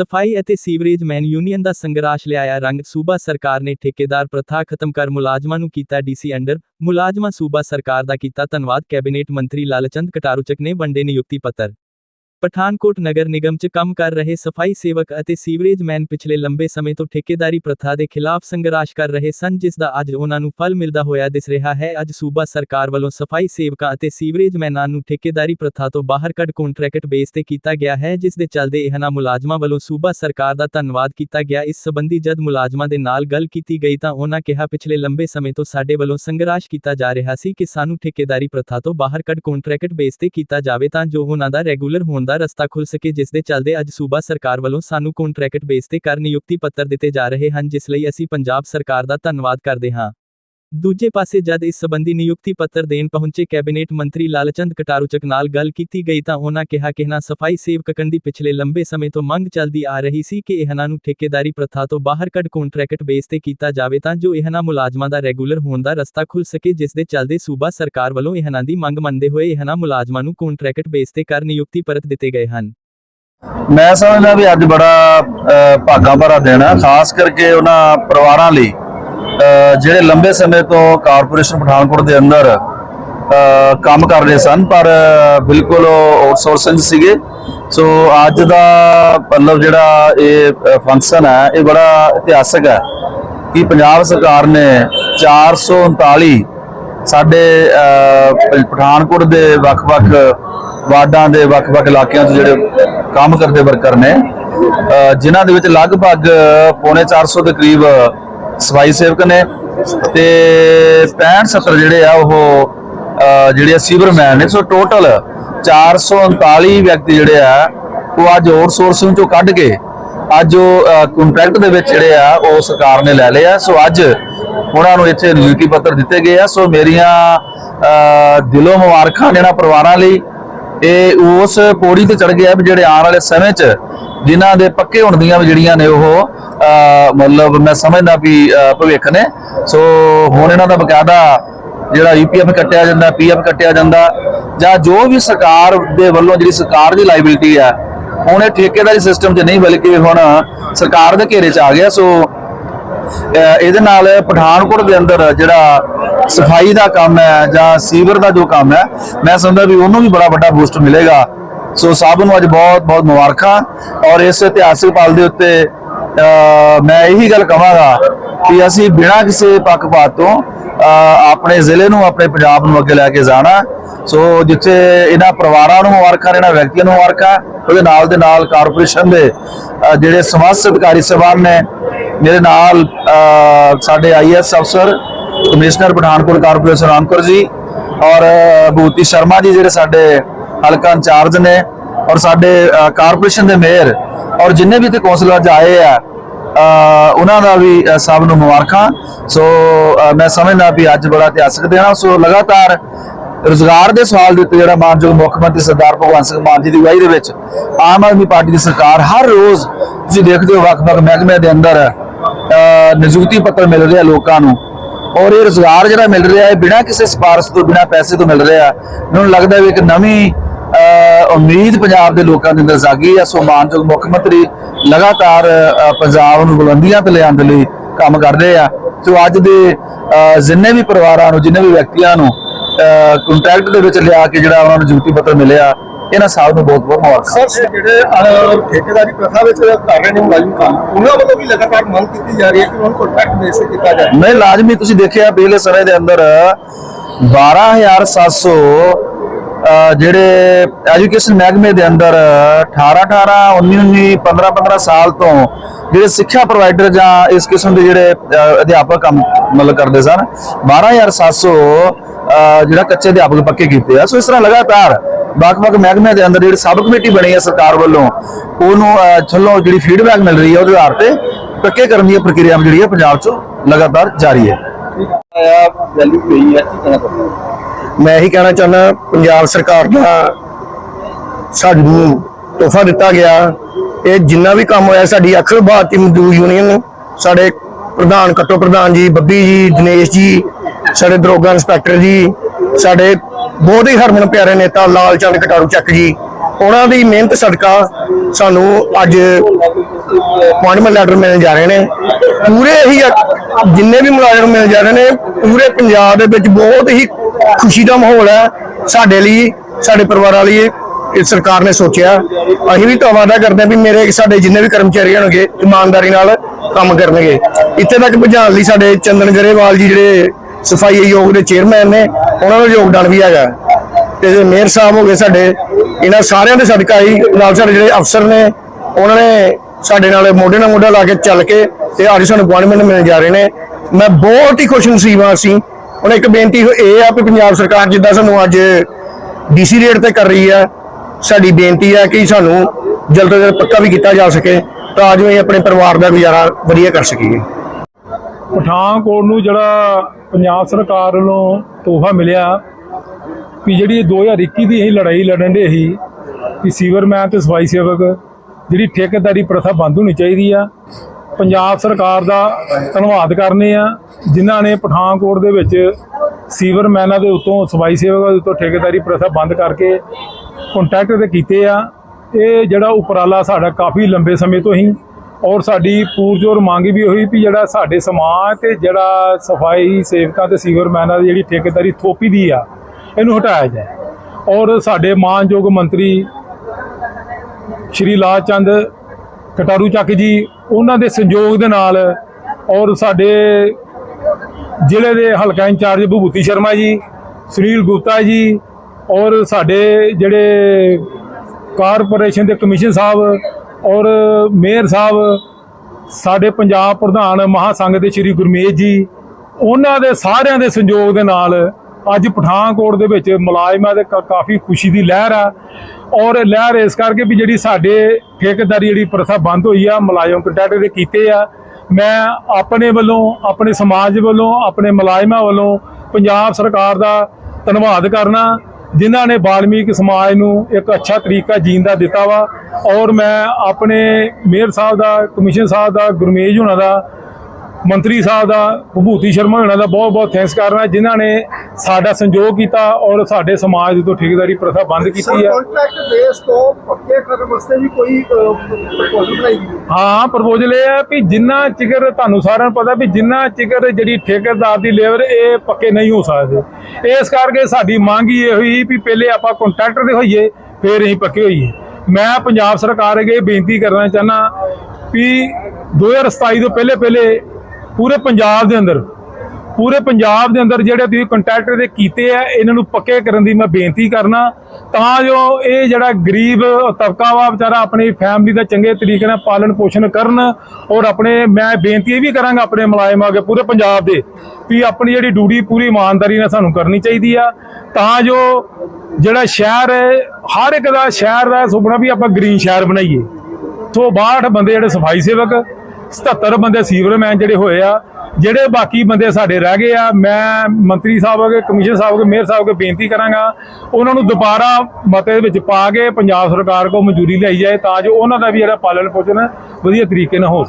ਸਫ਼ਾਈ ਅਤੇ ਸੀਵਰੇਜ ਮੈਨ ਯੂਨੀਅਨ ਦਾ ਸੰਘਰਸ਼ ਲਿਆਇਆ ਰੰਗ ਸੂਬਾ ਸਰਕਾਰ ਨੇ ਠੇਕੇਦਾਰ ਪ੍ਰਥਾ ਖਤਮ ਕਰ ਮੁਲਾਜ਼ਮਾਂ ਨੂੰ ਕੀਤਾ ਡੀਸੀ ਅੰਡਰ, ਮੁਲਾਜ਼ਮਾਂ ਸੂਬਾ ਸਰਕਾਰ ਦਾ ਕੀਤਾ ਧੰਨਵਾਦ, ਕੈਬਨਿਟ ਮੰਤਰੀ ਲਾਲਚੰਦ ਕਟਾਰੂਚਕ ਨੇ ਵੰਡੇ ਨਿਯੁਕਤੀ ਪੱਤਰ। ਪਠਾਨਕੋਟ ਨਗਰ ਨਿਗਮ 'ਚ ਕੰਮ ਕਰ ਰਹੇ ਸਫ਼ਾਈ ਸੇਵਕ ਅਤੇ ਸੀਵਰੇਜ ਮੈਨ ਪਿਛਲੇ ਲੰਬੇ ਸਮੇਂ ਤੋਂ ਠੇਕੇਦਾਰੀ ਪ੍ਰਥਾ ਦੇ ਖਿਲਾਫ ਸੰਘਰਸ਼ ਕਰ ਰਹੇ ਸਨ, ਜਿਸ ਦਾ ਅੱਜ ਉਹਨਾਂ ਨੂੰ ਫਲ ਮਿਲਦਾ ਹੋਇਆ ਦਿਸ ਰਿਹਾ ਹੈ। ਅੱਜ ਸੂਬਾ ਸਰਕਾਰ ਵੱਲੋਂ ਸਫ਼ਾਈ ਸੇਵਕਾਂ ਅਤੇ ਸੀਵਰੇਜ ਮੈਨਾਂ ਨੂੰ ਠੇਕੇਦਾਰੀ ਪ੍ਰਥਾ ਤੋਂ ਬਾਹਰ ਕੱਢ ਕੰਟਰੈਕਟ ਬੇਸ ਤੇ ਕੀਤਾ ਗਿਆ ਹੈ, ਜਿਸ ਦੇ ਚੱਲਦੇ ਇਹਨਾਂ ਮੁਲਾਜ਼ਮਾਂ ਵੱਲੋਂ ਸੂਬਾ ਸਰਕਾਰ ਦਾ ਧੰਨਵਾਦ ਕੀਤਾ ਗਿਆ। ਇਸ ਸਬੰਧੀ ਜਦ ਮੁਲਾਜ਼ਮਾਂ ਦੇ ਨਾਲ ਗੱਲ ਕੀਤੀ ਗਈ ਤਾਂ ਉਹਨਾਂ ਕਿਹਾ, ਪਿਛਲੇ ਲੰਬੇ ਸਮੇਂ ਤੋਂ ਸਾਡੇ ਵੱਲੋਂ ਸੰਘਰਸ਼ ਕੀਤਾ ਜਾ ਰਿਹਾ ਸੀ ਕਿ ਸਾਨੂੰ ਠੇਕੇਦਾਰੀ ਪ੍ਰਥਾ ਤੋਂ ਬਾਹਰ ਕੱਢ ਕੰਟਰੈਕਟ ਬੇਸ ਤੇ ਕੀਤਾ ਜਾਵੇ ਤਾਂ ਜੋ ਉਹਨਾਂ ਦਾ ਰੈਗੂਲਰ ਹੋਣ ਦਾ ਰਸਤਾ ਖੁੱਲ ਸਕੇ ਜਿਸ ਦੇ ਚੱਲਦੇ ਅੱਜ ਸੂਬਾ ਸਰਕਾਰ ਵੱਲੋਂ ਸਾਨੂੰ ਕੰਟਰੈਕਟ ਬੇਸ ਤੇ ਕਰ ਨਿਯੁਕਤੀ ਪੱਤਰ ਦਿੱਤੇ ਜਾ ਰਹੇ ਹਨ, ਜਿਸ ਲਈ ਅਸੀਂ ਪੰਜਾਬ ਸਰਕਾਰ ਦਾ ਧੰਨਵਾਦ ਕਰਦੇ ਹਾਂ। ਦੂਜੇ ਪਾਸੇ ਜਦ ਇਸ ਸਬੰਧੀ ਨਿਯੁਕਤੀ ਪੱਤਰ ਦੇਣ ਪਹੁੰਚੇ ਕੈਬਨਿਟ ਮੰਤਰੀ ਲਾਲਚੰਦ ਕਟਾਰੂਚਕ ਨਾਲ ਗੱਲ ਕੀਤੀ ਗਈ ਤਾਂ ਉਹਨਾਂ ਕਿਹਾ ਕਿ ਇਹਨਾਂ ਸਫ਼ਾਈ ਸੇਵਕਾਂ ਦੀ ਪਿਛਲੇ ਲੰਬੇ ਸਮੇਂ ਤੋਂ ਮੰਗ ਚੱਲਦੀ ਆ ਰਹੀ ਸੀ ਕਿ ਇਹਨਾਂ ਨੂੰ ਠੇਕੇਦਾਰੀ ਪ੍ਰਥਾ ਤੋਂ ਬਾਹਰ ਕੱਢ ਕੰਟਰੈਕਟ ਬੇਸ ਤੇ ਕੀਤਾ ਜਾਵੇ ਤਾਂ ਜੋ ਇਹਨਾਂ ਮੁਲਾਜ਼ਮਾਂ ਦਾ ਰੈਗੂਲਰ ਹੋਣ ਦਾ ਰਸਤਾ ਖੁੱਲ ਸਕੇ ਜਿਸ ਦੇ ਚੱਲਦੇ ਸੂਬਾ ਸਰਕਾਰ ਵੱਲੋਂ ਇਹਨਾਂ ਦੀ ਮੰਗ ਮੰਨਦੇ ਹੋਏ ਇਹਨਾਂ ਮੁਲਾਜ਼ਮਾਂ ਨੂੰ ਕੰਟਰੈਕਟ ਬੇਸ ਤੇ ਕਰ ਨਿਯੁਕਤੀ ਪਰਤ ਦਿੱਤੇ ਗਏ ਹਨ। ਮੈਂ ਸਮਝਦਾ ਵੀ ਅੱਜ ਬੜਾ ਅ, ਭਰਾ ਦਿਨ ਖਾਸ ਕਰਕੇ ਉਹਨਾਂ ਪਰਿਵਾਰਾਂ ਲਈ। ਜਿਹੜੇ ਲੰਬੇ ਸਮੇਂ ਤੋਂ ਕਾਰਪੋਰੇਸ਼ਨ ਪਠਾਨਕੋਟ ਦੇ ਅੰਦਰ ਕੰਮ ਕਰ ਰਹੇ ਸਨ ਪਰ ਬਿਲਕੁਲ ਆਊਟਸੋਰਸਿੰਗ ਸੀਗੇ। ਸੋ ਅੱਜ ਦਾ ਮਤਲਬ ਜਿਹੜਾ ਇਹ ਫੰਕਸ਼ਨ ਹੈ ਇਹ ਬੜਾ ਇਤਿਹਾਸਕ ਹੈ ਕਿ ਪੰਜਾਬ ਸਰਕਾਰ ਨੇ 439 ਸਾਡੇ ਅ, ਪ- ਪਠਾਨਕੋਟ ਦੇ ਵੱਖ-ਵੱਖ ਵਾਰਡਾਂ ਦੇ ਵੱਖ-ਵੱਖ ਇਲਾਕਿਆਂ 'ਚ ਜਿਹੜੇ ਕੰਮ ਕਰਦੇ ਵਰਕਰ ਨੇ। ਜਿਨ੍ਹਾਂ ਦੇ ਵਿੱਚ ਲਗਭਗ ਪੌਣੇ 400 ਦੇ ਕਰੀਬ ਸਫ਼ਾਈ ਸੇਵਕ ਨੇ ਤੇ 65 70 ਜਿਹੜੇ ਆ ਉਹ ਜਿਹੜੇ ਸੀਵਰਮੈਨ ਨੇ। ਸੋ ਟੋਟਲ 439 ਵਿਅਕਤੀ ਜਿਹੜੇ ਆ, ਉਹ ਅੱਜ ਆਊਟਸੋਰਸਿੰਗ ਚੋਂ ਕੱਢ ਕੇ ਅੱਜ ਉਹ ਕੰਟਰੈਕਟ ਦੇ ਵਿੱਚ ਜਿਹੜੇ ਆ, ਉਹ ਸਰਕਾਰ ਨੇ ਲੈ ਲਏ ਸੋ ਅੱਜ ਉਹਨਾਂ ਨੂੰ ਇੱਥੇ ਨਿਯੁਕਤੀ ਪੱਤਰ ਦਿੱਤੇ ਗਏ ਆ। ਸੋ ਮੇਰੀਆਂ ਦਿਲੋਂ ਮੁਬਾਰਕਾਂ ਨੇ ਇਹਨਾਂ ਪਰਿਵਾਰਾਂ ਲਈ। ਇਹ ਉਸ ਪੌੜੀ ਤੇ ਚੜ ਗਿਆ ਵੀ ਜਿਹੜੇ ਆਉਣ ਵਾਲੇ ਸਮੇਂ 'ਚ ਜਿਨ੍ਹਾਂ ਦੇ ਪੱਕੇ ਹੋਣ ਦੀਆਂ ਵੀ ਜਿਹੜੀਆਂ ਨੇ ਉਹ ਮਤਲਬ ਮੈਂ ਸਮਝਦਾ ਵੀ ਭਵਿੱਖ ਨੇ। ਸੋ ਹੁਣ ਇਹਨਾਂ ਦਾ ਬਕਾਇਦਾ ਜਿਹੜਾ ਯੂਪੀਐਫ ਕੱਟਿਆ ਜਾਂਦਾ ਪੀਐਫ ਕੱਟਿਆ ਜਾਂਦਾ, ਜਾਂ ਜੋ ਵੀ ਸਰਕਾਰ ਦੇ ਵੱਲੋਂ ਜਿਹੜੀ ਸਰਕਾਰ ਦੀ ਲਾਇਬਿਲਿਟੀ ਹੈ, ਹੁਣ ਇਹ ਠੇਕੇਦਾਰੀ ਸਿਸਟਮ 'ਚ ਨਹੀਂ, ਬਲਕਿ ਹੁਣ ਸਰਕਾਰ ਦੇ ਘੇਰੇ 'ਚ ਆ ਗਿਆ। ਸੋ ਇਹਦੇ ਨਾਲ ਪਠਾਨਕੋਟ ਦੇ ਅੰਦਰ ਜਿਹੜਾ ਸਫ਼ਾਈ ਦਾ ਕੰਮ ਹੈ, ਜਾਂ ਸੀਵਰ ਦਾ ਜੋ ਕੰਮ ਹੈ, ਮੈਂ ਸਮਝਦਾ ਵੀ ਉਹਨੂੰ ਵੀ ਬੜਾ ਵੱਡਾ ਬੂਸਟ ਮਿਲੇਗਾ। ਸੋ ਸਭ ਨੂੰ ਅੱਜ ਬਹੁਤ ਬਹੁਤ ਮੁਬਾਰਕਾਂ ਔਰ ਇਸ ਇਤਿਹਾਸਿਕ ਪਲ ਦੇ ਉੱਤੇ ਮੈਂ ਇਹੀ ਗੱਲ ਕਹਾਂਗਾ ਕਿ ਅਸੀਂ ਬਿਨਾਂ ਕਿਸੇ ਪੱਖਪਾਤ ਤੋਂ ਆਪਣੇ ਜ਼ਿਲ੍ਹੇ ਨੂੰ ਆਪਣੇ ਪੰਜਾਬ ਨੂੰ ਅੱਗੇ ਲੈ ਕੇ ਜਾਣਾ। ਸੋ ਜਿੱਥੇ ਇਹਨਾਂ ਪਰਿਵਾਰਾਂ ਨੂੰ ਮੁਬਾਰਕਾਂ ਇਹਨਾਂ ਵਿਅਕਤੀਆਂ ਨੂੰ ਮੁਬਾਰਕਾਂ ਉਹਦੇ ਨਾਲ ਦੇ ਨਾਲ ਕਾਰਪੋਰੇਸ਼ਨ ਦੇ ਜਿਹੜੇ ਸਮਾਜ ਅਧਿਕਾਰੀ ਸਭਾਨ ਨੇ ਮੇਰੇ ਨਾਲ ਅਹ, ਸਾਡੇ ਆਈਐਸ ਅਫਸਰ ਕਮਿਸ਼ਨਰ ਪਠਾਨਕੋਟ ਕਾਰਪੋਰੇਸ਼ਨ ਰਾਮਕਰ ਜੀ ਔਰ ਅਹ, ਸ਼ਰਮਾ ਜੀ ਜਿਹੜੇ ਸਾਡੇ ਹਲਕਾ ਇੰਚਾਰਜ ਨੇ ਔਰ ਸਾਡੇ ਕਾਰਪੋਰੇਸ਼ਨ ਦੇ ਮੇਅਰ ਔਰ ਜਿੰਨੇ ਵੀ ਇੱਥੇ ਕੌਂਸਲਰ ਅੱਜ ਆਏ ਆ ਉਹਨਾਂ ਦਾ ਵੀ ਸਭ ਨੂੰ ਮੁਬਾਰਕਾਂ। ਸੋ ਮੈਂ ਸਮਝਦਾ ਵੀ ਅੱਜ ਬੜਾ ਇਤਿਹਾਸਕ ਦਿਨ ਆ। ਸੋ ਲਗਾਤਾਰ ਰੋਜ਼ਗਾਰ ਦੇ ਸਵਾਲ ਦੇ ਉੱਤੇ ਜਿਹੜਾ ਮਾਨਯੋਗ ਮੁੱਖ ਮੰਤਰੀ ਸਰਦਾਰ ਭਗਵੰਤ ਸਿੰਘ ਮਾਨ ਜੀ ਦੀ ਅਗਵਾਈ ਦੇ ਵਿੱਚ ਆਮ ਆਦਮੀ ਪਾਰਟੀ ਦੀ ਸਰਕਾਰ ਹਰ ਰੋਜ਼ ਤੁਸੀਂ ਦੇਖਦੇ ਹੋ ਵੱਖ-ਵੱਖ ਮਹਿਕਮੇ ਦੇ ਅੰਦਰ ਨਿਯੁਕਤੀ ਪੱਤਰ ਮਿਲ ਰਿਹਾ ਲੋਕਾਂ ਨੂੰ। ਔਰ ਇਹ ਰੋਜ਼ਗਾਰ ਜਿਹੜਾ ਮਿਲ ਰਿਹਾ ਹੈ ਬਿਨਾਂ ਕਿਸੇ ਸਿਫਾਰਸ਼ ਤੋਂ, ਬਿਨਾਂ ਪੈਸੇ ਤੋਂ ਮਿਲ ਰਿਹਾ। ਮੈਨੂੰ ਲੱਗਦਾ ਵੀ ਇੱਕ ਨਵੀਂ ਉਮੀਦ ਪੰਜਾਬ ਦੇ ਲੋਕਾਂ ਦੇ ਅੰਦਰ ਜਾਗੀ ਹੈ। ਸੋ ਮਾਨਯੋਗ ਮੁੱਖ ਮੰਤਰੀ ਲਗਾਤਾਰ ਪੰਜਾਬ ਨੂੰ ਬੁਲੰਦੀਆਂ ਤੇ ਲਿਆਉਣ ਦੇ ਲਈ ਕੰਮ ਕਰ ਰਹੇ ਆ। ਸੋ ਅੱਜ ਦੇ ਜਿੰਨੇ ਵੀ ਪਰਿਵਾਰਾਂ ਨੂੰ ਜਿੰਨੇ ਵੀ ਵਿਅਕਤੀਆਂ ਨੂੰ ਕੰਟਰੈਕਟ ਦੇ ਵਿੱਚ ਲਿਆ ਕੇ ਜਿਹੜਾ ਉਹਨਾਂ ਨੂੰ ਨਿਯੁਕਤੀ ਪੱਤਰ ਮਿਲਿਆ ਇਹਨਾਂ ਸਭ ਨੂੰ ਬਹੁਤ ਬਹੁਤ ਮੁਬਾਰਕਾਂ। ਸਰ ਜਿਹੜੇ ਠੇਕੇਦਾਰੀ ਪ੍ਰਥਾ ਵਿੱਚ ਕਰ ਰਹੇ ਨੇ ਮੁਲਾਜ਼ਮ ਕੰਮ ਉਹਨਾਂ ਵੱਲੋਂ ਵੀ ਲਗਾਤਾਰ ਮੰਗ ਕੀਤੀ ਜਾ ਰਹੀ ਹੈ ਕਿ ਉਹਨਾਂ ਨੂੰ ਕੰਟਰੈਕਟ ਬੇਸ ਤੇ ਕੀਤਾ ਜਾਏ ਨਹੀਂ ਲਾਜ਼ਮੀ ਤੁਸੀਂ ਦੇਖਿਆ ਪਿਛਲੇ ਸਮੇਂ ਦੇ ਅੰਦਰ 12700 ਅਹ, ਜਿਹੜੇ ਐਜੂਕੇਸ਼ਨ ਮਹਿਕਮੇ ਦੇ ਅੰਦਰ 18 18 19 19 15 15 ਸਾਲ ਤੋਂ ਜਿਹੜੇ ਸਿੱਖਿਆ ਪ੍ਰੋਵਾਈਡਰ ਜਾਂ ਇਸ ਕਿਸਮ ਦੇ ਜਿਹੜੇ ਅਧਿਆਪਕ ਕੰਮ ਮਤਲਬ ਕਰਦੇ ਸਨ 12700 ਅਹ, ਜਿਹੜਾ ਕੱਚੇ ਅਧਿਆਪਕ ਪੱਕੇ ਕੀਤੇ ਆ। ਸੋ ਇਸ ਤਰ੍ਹਾਂ ਲਗਾਤਾਰ ਵੱਖ-ਵੱਖ ਮਹਿਕਮਿਆਂ ਦੇ ਅੰਦਰ ਜਿਹੜੀ ਸਬ ਕਮੇਟੀ ਬਣੀ ਹੈ ਸਰਕਾਰ ਵੱਲੋਂ ਉਹਨੂੰ ਥੱਲੋਂ ਜਿਹੜੀ ਫੀਡਬੈਕ ਮਿਲ ਰਹੀ ਹੈ ਉਹਦੇ ਆਧਾਰ ਤੇ ਪੱਕੇ ਕਰਨ ਦੀ ਪ੍ਰਕਿਰਿਆ ਜਿਹੜੀ ਹੈ ਪੰਜਾਬ 'ਚ ਲਗਾਤਾਰ ਜਾਰੀ ਹੈ। ਆਇਆ ਵੈਲਿਊ ਪਈ ਹੈ ਕੀ ਮੈਂ ਇਹੀ ਕਹਿਣਾ ਚਾਹੁੰਦਾ, ਪੰਜਾਬ ਸਰਕਾਰ ਦਾ ਸਾਨੂੰ ਤੋਹਫਾ ਦਿੱਤਾ ਗਿਆ। ਇਹ ਜਿੰਨਾ ਵੀ ਕੰਮ ਹੋਇਆ, ਸਾਡੀ ਅਖਿਲ ਭਾਰਤੀ ਮਜ਼ਦੂਰ ਯੂਨੀਅਨ ਸਾਡੇ ਪ੍ਰਧਾਨ ਕਟੋ ਪ੍ਰਧਾਨ ਜੀ, ਬੱਬੀ ਜੀ, ਦਿਨੇਸ਼ ਜੀ, ਸਾਡੇ ਦਰੋਗਾ ਇੰਸਪੈਕਟਰ ਜੀ, ਸਾਡੇ ਬਹੁਤ ਹੀ ਹਰਮਨ ਪਿਆਰੇ ਨੇਤਾ ਲਾਲ ਚੰਦ ਕਟਾਰੂ ਚੱਕ ਜੀ, ਉਹਨਾਂ ਦੀ ਮਿਹਨਤ ਸਦਕਾ ਸਾਨੂੰ ਅੱਜ ਅਪਾਇੰਟਮੈਂਟ ਲੈਟਰ ਮਿਲਣ ਜਾ ਰਹੇ ਨੇ। ਪੂਰੇ ਹੀ ਜਿੰਨੇ ਵੀ ਮੁਲਾਜ਼ਮ ਮਿਲ ਜਾ ਰਹੇ ਨੇ, ਪੂਰੇ ਪੰਜਾਬ ਦੇ ਵਿੱਚ ਬਹੁਤ ਹੀ ਖੁਸ਼ੀ ਦਾ ਮਾਹੌਲ ਹੈ ਸਾਡੇ ਲਈ, ਸਾਡੇ ਪਰਿਵਾਰਾਂ ਲਈ, ਇਹ ਸਰਕਾਰ ਨੇ ਸੋਚਿਆ। ਅਸੀਂ ਵੀ ਤਾਂ ਧੰਨਵਾਦ ਕਰਦੇ ਹਾਂ ਵੀ ਮੇਰੇ, ਸਾਡੇ ਜਿੰਨੇ ਵੀ ਕਰਮਚਾਰੀ ਹੋਣਗੇ, ਇਮਾਨਦਾਰੀ ਨਾਲ ਕੰਮ ਕਰਨਗੇ। ਇੱਥੇ ਤੱਕ ਪਹੁੰਚਾਉਣ ਲਈ ਸਾਡੇ ਚੰਦਨ ਗਰੇਵਾਲ ਜੀ ਜਿਹੜੇ ਸਫ਼ਾਈ ਆਯੋਗ ਦੇ ਚੇਅਰਮੈਨ ਨੇ, ਉਹਨਾਂ ਦਾ ਯੋਗਦਾਨ ਵੀ ਹੈਗਾ। ਤੇ ਮੇਅਰ ਸਾਹਿਬ ਹੋ ਗਏ ਸਾਡੇ, ਇਹਨਾਂ ਸਾਰਿਆਂ ਦੇ ਸਦਕਾ ਹੀ ਨਾਲ ਸਾਡੇ ਜਿਹੜੇ ਅਫਸਰ ਨੇ, ਉਹਨਾਂ ਨੇ ਸਾਡੇ ਨਾਲ ਮੋਢੇ ਨਾਲ ਮੋਢਾ ਲਾ ਕੇ ਚੱਲ ਕੇ ਤੇ ਅੱਜ ਸਾਨੂੰ ਅਪਾਇੰਟਮੈਂਟ ਮਿਲਣ ਜਾ ਰਹੇ ਨੇ। ਮੈਂ ਬਹੁਤ ਹੀ ਖੁਸ਼ ਨਸੀਬ ਹਾਂ ਅਸੀਂ ਹੁਣ ਇੱਕ ਬੇਨਤੀ ਇਹ ਆ ਕਿ ਪੰਜਾਬ ਸਰਕਾਰ ਜਿੱਦਾਂ ਸਾਨੂੰ ਅੱਜ ਡੀਸੀ ਰੇਟ ਤੇ ਕਰ ਰਹੀ ਆ, ਸਾਡੀ ਬੇਨਤੀ ਹੈ ਕਿ ਸਾਨੂੰ ਜਲਦ ਤੋਂ ਜਲਦ ਪੱਕਾ ਵੀ ਕੀਤਾ ਜਾ ਸਕੇ ਤਾਂ ਜੋ ਅਸੀਂ ਆਪਣੇ ਪਰਿਵਾਰ ਦਾ ਗੁਜ਼ਾਰਾ ਵਧੀਆ ਕਰ ਸਕੀਏ। ਪਠਾਨਕੋਟ ਨੂੰ ਜਿਹੜਾ ਪੰਜਾਬ ਸਰਕਾਰ ਵੱਲੋਂ ਤੋਹਫਾ ਮਿਲਿਆ ਕਿ ਜਿਹੜੀ 2021 ਦੀ ਇਹ ਲੜਾਈ ਲੜਨ ਦੇ ਸੀ ਕਿ ਸੀਵਰਮੈਨ ਤੇ ਸਫ਼ਾਈ ਸੇਵਕ ਜਿਹੜੀ ਠੇਕੇਦਾਰੀ ਪ੍ਰਥਾ ਬੰਦ ਹੋਣੀ ਚਾਹੀਦੀ ਆ। ਪੰਜਾਬ ਸਰਕਾਰ ਦਾ ਧੰਨਵਾਦ ਕਰਨੇ ਆ ਜਿਨ੍ਹਾਂ ਨੇ ਪਠਾਨਕੋਟ ਦੇ ਵਿੱਚ ਸੀਵਰਮੈਨਾਂ ਦੇ ਉੱਤੋਂ ਸਫ਼ਾਈ ਸੇਵਕਾਂ ਦੇ ਉੱਤੋਂ ਠੇਕੇਦਾਰੀ ਪ੍ਰਥਾ ਬੰਦ ਕਰਕੇ ਕੰਟੈਕਟ ਤੇ ਕੀਤੇ ਆ। ਇਹ ਜਿਹੜਾ ਉਪਰਾਲਾ ਸਾਡਾ ਕਾਫੀ ਲੰਬੇ ਸਮੇਂ ਤੋਂ ਹੀ ਔਰ ਸਾਡੀ ਪੂਰਜੋਰ ਮੰਗ ਵੀ ਹੋਈ ਵੀ ਜਿਹੜਾ ਸਾਡੇ ਸਮਾਜ ਤੇ ਜਿਹੜਾ ਸਫ਼ਾਈ ਸੇਵਕਾਂ ਤੇ ਸੀਵਰਮੈਨਾਂ ਦੀ ਜਿਹੜੀ ਠੇਕੇਦਾਰੀ ਥੋਪੀ ਦੀ ਆ, ਇਹਨੂੰ ਹਟਾਇਆ ਜਾਏ। ਔਰ ਸਾਡੇ ਮਾਨਯੋਗ ਮੰਤਰੀ ਸ਼੍ਰੀ ਲਾਲ ਚੰਦ ਕਟਾਰੂ ਚੱਕ ਜੀ, ਉਹਨਾਂ ਦੇ ਸੰਯੋਗ ਦੇ ਨਾਲ ਔਰ ਸਾਡੇ ਜ਼ਿਲ੍ਹੇ ਦੇ ਹਲਕਾ ਇੰਚਾਰਜ ਵਿਭੂਤੀ ਸ਼ਰਮਾ ਜੀ, ਸੁਨੀਲ ਗੁਪਤਾ ਜੀ ਔਰ ਸਾਡੇ ਜਿਹੜੇ ਕਾਰਪੋਰੇਸ਼ਨ ਦੇ ਕਮਿਸ਼ਨ ਸਾਹਿਬ ਔਰ ਮੇਅਰ ਸਾਹਿਬ, ਸਾਡੇ ਪੰਜਾਬ ਪ੍ਰਧਾਨ ਮਹਾਸੰਘ ਦੇ ਸ਼੍ਰੀ ਗੁਰਮੇਸ਼ ਜੀ, ਉਹਨਾਂ ਦੇ ਸਾਰਿਆਂ ਦੇ ਸੰਯੋਗ ਦੇ ਨਾਲ ਅੱਜ ਪਠਾਨਕੋਟ ਦੇ ਵਿੱਚ ਮੁਲਾਜ਼ਮਾਂ ਦੇ ਕਾ- ਕਾਫੀ ਖੁਸ਼ੀ ਦੀ ਲਹਿਰ ਆ ਔਰ ਲਹਿਰ ਇਸ ਕਰਕੇ ਵੀ ਜਿਹੜੀ ਸਾਡੇ ਠੇਕੇਦਾਰੀ ਜਿਹੜੀ ਪ੍ਰਥਾ ਬੰਦ ਹੋਈ ਆ, ਮੁਲਾਜ਼ਮ ਕੰਟੈਕਟ ਦੇ ਕੀਤੇ ਆ ਮੈਂ ਆਪਣੇ ਵੱਲੋਂ, ਆਪਣੇ ਸਮਾਜ ਵੱਲੋਂ, ਆਪਣੇ ਮੁਲਾਜ਼ਮਾਂ ਵੱਲੋਂ ਪੰਜਾਬ ਸਰਕਾਰ ਦਾ ਧੰਨਵਾਦ ਕਰਨਾ, ਜਿਨ੍ਹਾਂ ਨੇ ਬਾਲਮੀਕ ਸਮਾਜ ਨੂੰ ਇੱਕ ਅੱਛਾ ਤਰੀਕਾ ਜੀਣ ਦਾ ਦਿੱਤਾ ਵਾ। ਔਰ ਮੈਂ ਆਪਣੇ ਮੇਅਰ ਸਾਹਿਬ ਦਾ ਕਮਿਸ਼ਨ ਸਾਹਿਬ ਦਾ, ਗੁਰਮੇਜ ਹੁਣਾਂ ਦਾ ਮੰਤਰੀ ਸਾਹਿਬ ਦਾ ਵਿਭੂਤੀ ਸ਼ਰਮਾ ਹੋਣਾ ਦਾ ਬਹੁਤ ਬਹੁਤ ਥੈਂਕਸ ਕਰਨਾ ਜਿਨ੍ਹਾਂ ਨੇ ਸਾਡਾ ਸੰਯੋਗ ਕੀਤਾ ਔਰ ਸਾਡੇ ਸਮਾਜ ਤੋਂ ਠੇਕੇਦਾਰੀ ਪ੍ਰਥਾ ਬੰਦ ਕੀਤੀ ਹੈ। ਕੰਟਰੈਕਟ ਬੇਸ ਤੋਂ ਪੱਕੇ ਕਰਨ ਵਾਸਤੇ ਵੀ ਕੋਈ ਪ੍ਰਪੋਜ਼ਲ ਬਣਾਈ ਗਈ ਹੈ। ਹਾਂ ਪ੍ਰਪੋਜ਼ਲ ਇਹ ਹੈ ਵੀ ਜਿੰਨਾ ਚਿਕਰ ਤੁਹਾਨੂੰ ਸਾਰਿਆਂ ਨੂੰ ਪਤਾ ਵੀ ਜਿੰਨਾ ਚਿਕਰ ਜਿਹੜੀ ਠੇਕੇਦਾਰ ਦੀ ਲੇਬਰ ਇਹ ਪੱਕੇ ਨਹੀਂ ਹੋ ਸਕਦੇ। ਇਸ ਕਰਕੇ ਸਾਡੀ ਮੰਗ ਹੀ ਇਹ ਹੋਈ ਵੀ ਪਹਿਲੇ ਆਪਾਂ ਕੰਟਰੈਕਟਰ ਦੇ ਹੋਈਏ ਫਿਰ ਅਸੀਂ ਪੱਕੇ ਹੋਈਏ। ਮੈਂ ਪੰਜਾਬ ਸਰਕਾਰ ਅੱਗੇ ਬੇਨਤੀ ਕਰਨਾ ਚਾਹਨਾ ਵੀ 2027 ਤੋਂ ਪਹਿਲੇ ਪਹਿਲੇ ਪੂਰੇ ਪੰਜਾਬ ਦੇ ਅੰਦਰ, ਪੂਰੇ ਪੰਜਾਬ ਦੇ ਅੰਦਰ ਜਿਹੜੇ ਤੁਸੀਂ ਕੰਟਰੈਕਟਰ ਦੇ ਕੀਤੇ ਆ, ਇਹਨਾਂ ਨੂੰ ਪੱਕੇ ਕਰਨ ਦੀ ਮੈਂ ਬੇਨਤੀ ਕਰਨਾ, ਤਾਂ ਜੋ ਇਹ ਜਿਹੜਾ ਗਰੀਬ ਤਬਕਾ ਵਾ, ਵਿਚਾਰਾ ਆਪਣੀ ਫੈਮਿਲੀ ਦਾ ਚੰਗੇ ਤਰੀਕੇ ਨਾਲ ਪਾਲਣ ਪੋਸ਼ਣ ਕਰਨ ਔਰ ਆਪਣੇ, ਮੈਂ ਬੇਨਤੀ ਇਹ ਵੀ ਕਰਾਂਗਾ ਆਪਣੇ ਮੁਲਾਜ਼ਮਾਂ ਅੱਗੇ ਪੂਰੇ ਪੰਜਾਬ ਦੇ, ਵੀ ਆਪਣੀ ਜਿਹੜੀ ਡਿਊਟੀ ਪੂਰੀ ਇਮਾਨਦਾਰੀ ਨਾਲ ਸਾਨੂੰ ਕਰਨੀ ਚਾਹੀਦੀ ਆ, ਤਾਂ ਜੋ ਜਿਹੜਾ ਸ਼ਹਿਰ ਹੈ, ਹਰ ਇੱਕ ਦਾ ਸ਼ਹਿਰ ਦਾ ਸੁਪਨਾ ਵੀ ਆਪਾਂ ਗ੍ਰੀਨ ਸ਼ਹਿਰ ਬਣਾਈਏ। ਸੋ 62 ਬੰਦੇ ਜਿਹੜੇ ਸਫ਼ਾਈ ਸੇਵਕ 77 ਬੰਦੇ ਸੀਵਰਮੈਨ ਜਿਹੜੇ ਹੋਏ ਆ, ਜਿਹੜੇ ਬਾਕੀ ਬੰਦੇ ਸਾਡੇ ਰਹਿ ਗਏ ਆ, ਮੈਂ ਮੰਤਰੀ ਸਾਹਿਬ ਅਗੇ, ਕਮਿਸ਼ਨਰ ਸਾਹਿਬ ਅਗੇ, ਮੇਅਰ ਸਾਹਿਬ ਅਗੇ ਬੇਨਤੀ ਕਰਾਂਗਾ, ਉਹਨਾਂ ਨੂੰ ਦੁਬਾਰਾ ਮਤੇ ਦੇ ਵਿੱਚ ਪਾ ਕੇ ਪੰਜਾਬ ਸਰਕਾਰ ਕੋਲ ਮਨਜ਼ੂਰੀ ਲਈ ਜਾਏ ਤਾਂ ਜੋ ਉਹਨਾਂ ਦਾ ਵੀ ਜਿਹੜਾ ਪਾਲਣ ਪੋਸ਼ਣ ਵਧੀਆ ਤਰੀਕੇ ਨਾਲ ਹੋ ਸਕੇ।